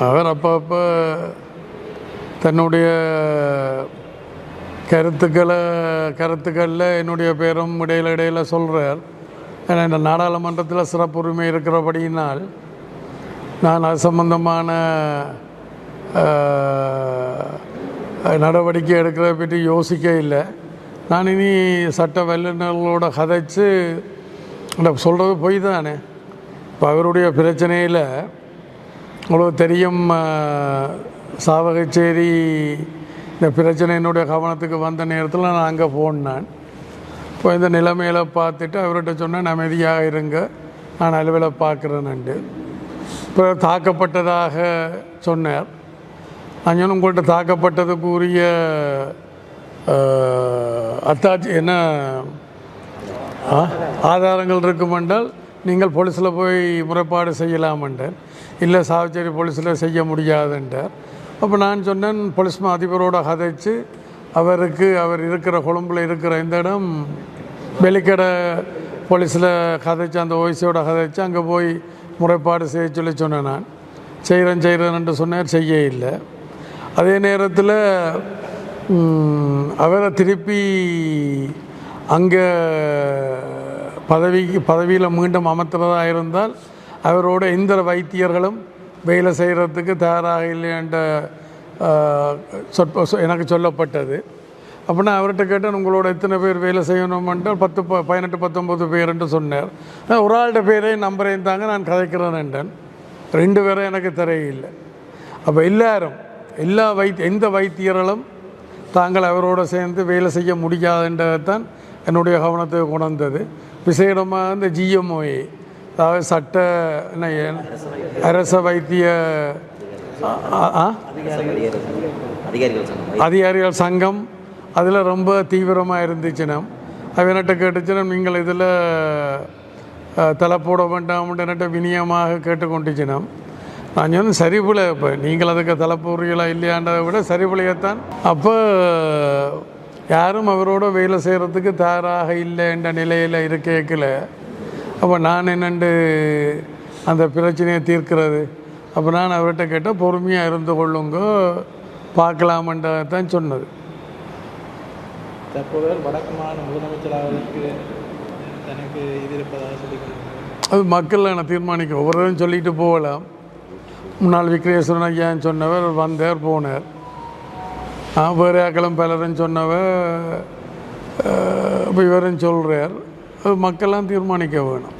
அவர் அப்பப்போ தன்னுடைய கருத்துக்களை கருத்துக்களில் என்னுடைய பேரும் இடையில இடையில சொல்கிறார் ஏன்னா இந்த நாடாளுமன்றத்தில் சிறப்புரிமை இருக்கிறபடியினால் நான் அது சம்பந்தமான நடவடிக்கை எடுக்கிறத பற்றி யோசிக்க இல்லை. நான் இனி சட்ட வல்லுநர்களோட கதைச்சு சொல்கிறது பொய் தானே? இப்போ அவருடைய பிரச்சனையில் உங்களுக்கு தெரியும் சாவகச்சேரி இந்த பிரச்சனை என்னுடைய கவனத்துக்கு வந்த நேரத்தில் நான் அங்கே போனேன். இப்போ இந்த நிலைமையில் பார்த்துட்டு அவர்கிட்ட சொன்னேன் அமைதியாக இருங்க. நான் அலுவலை பார்க்குறேன்ண்டு இப்போ தாக்கப்பட்டதாக சொன்னார். நான் உங்கள்கிட்ட தாக்கப்பட்டதுக்குரிய அத்தாச்சி அத்தாட்சி என்ன ஆ? ஆதாரங்கள் இருக்குமென்றால் நீங்கள் போலீஸில் போய் முறைப்பாடு செய்யலாமென்றார். இல்லை சாவச்சேரி போலீஸில் செய்ய முடியாதுன்றார். அப்போ நான் சொன்னேன் போலீஸ் மா அதிபரோட கதைச்சு அவருக்கு அவர் இருக்கிற கொழும்பில் இருக்கிற இந்த இடம் வெளிக்கடை போலீஸில் கதைச்சு அந்த ஓய்ஸியோட கதைச்சு அங்கே போய் முறைப்பாடு செய்ய சொல்லி சொன்னேன் நான். செய்கிறேன் செய்கிறேன்ட்டு சொன்னார் செய்ய இல்லை. அதே நேரத்தில் அவரை திருப்பி அங்கே பதவிக்கு பதவியில் மீண்டும் அமர்த்துறதா இருந்தால் அவரோட இந்திர வைத்தியர்களும் வேலை செய்கிறதுக்கு தயாராக இல்லை என்ற சொற்ப சொ- எனக்கு சொல்லப்பட்டது. அப்படின்னா அவர்கிட்ட கேட்டேன் உங்களோட எத்தனை பேர் வேலை செய்யணுமென்றால் பத்து ப பதினெட்டு பத்தொம்பது பேருன்ட்டு சொன்னார். ஒரு ஆள்கிட்ட பேரையும் நம்பரையும் தாங்க நான் கதைக்கிறேன்ன்றேன் ரெண்டு பேரும் எனக்கு தெரியவில்லை. அப்போ எல்லாரும் எல்லா வைத்திய எந்த வைத்தியர்களும் தாங்கள் அவரோடு சேர்ந்து வேலை செய்ய முடியாதுன்றதான் என்னுடைய கவனத்தை உணர்ந்தது. விசேடமாக இந்த ஜிஎம்ஓஏ அதாவது சட்ட என்ன அரச வைத்திய ஆ, அதிகாரிகள் சங்கம் அதில் ரொம்ப தீவிரமாக இருந்துச்சுன்னா அவன்கிட்ட கேட்டுச்சுன்னா நீங்கள் இதில் தலை போட வேண்டாம்னு என்கிட்ட வினியமாக கேட்டுக்கொண்டுச்சுன்னா நான் சொன்னேன் சரிபுல இப்போ நீங்கள் அதுக்கு தலை போடுறீங்களா இல்லையான்றதை விட சரிபுலையத்தான் அப்போ யாரும் அவரோட வேலை செய்கிறதுக்கு தயாராக இல்லைன்ற நிலையில் இருக்கேக்கல. அப்போ நான் என்னண்டு அந்த பிரச்சனையை தீர்க்கிறது? அப்போ நான் அவர்கிட்ட கேட்டால் பொறுமையாக இருந்து கொள்ளுங்க. பார்க்கலாமன்றதான் சொன்னது. தற்போது வடக்கு மாநில முதலமைச்சராவதற்கு தனக்கு இது இருப்பதாக சொல்லிக் அது மக்கள் நான் தீர்மானிக்க ஒவ்வொருவரும் சொல்லிட்டு போகலாம். முன்னாள் விக்ரேஸ்வரன் ஐயான்னு சொன்னவர் வந்தார் போனார். ஆ, வேறு ஆக்களும் பலரும் சொன்னவர் இப்போ இவரும் சொல்கிறார் மக்கள்லாம் தீர்மானிக்க வேணும்.